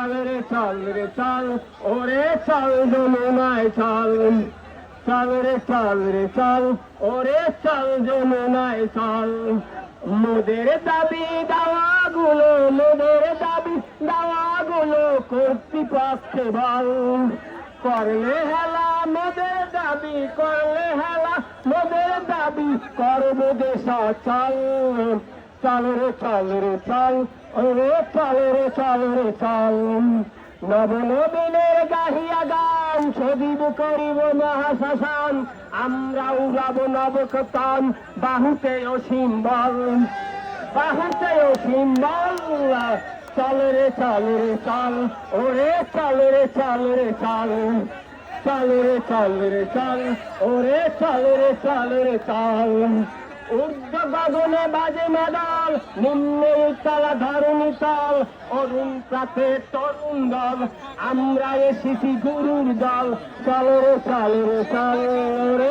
চল রে চল রে চল, ওরে চল যমুনায় চল। চল মোদের দাবি দাওয়াগুলো, মোদের দাবি দাওয়াগুলো কর্তৃপক্ষে বল। করলে হেলা, মোদের দাবি করলে হেলা, মোদের দাবি করব দেশ চল চল রে চল, ওরে চল রে চল। রে চল নব নবীনের গাহিয়া গান, সজীব করিব মহাশ্মশান। আমরা উড়াব নবকতান, বাহুতে অসীম বল বাহুতে অসীম বল চল রে চল রে চল ওরে চল রে চল। রে চল চল রে চল রে চল ওরে চল রে চল রে চল। ঊর্ধ্ব গগনে বাজে মেডাল, নিম্নে উত্তলা ধরণী তল অরুণ প্রাতে তরুণ দল। আমরা এসেছি গুরুর দল চলো রে, চালো রে।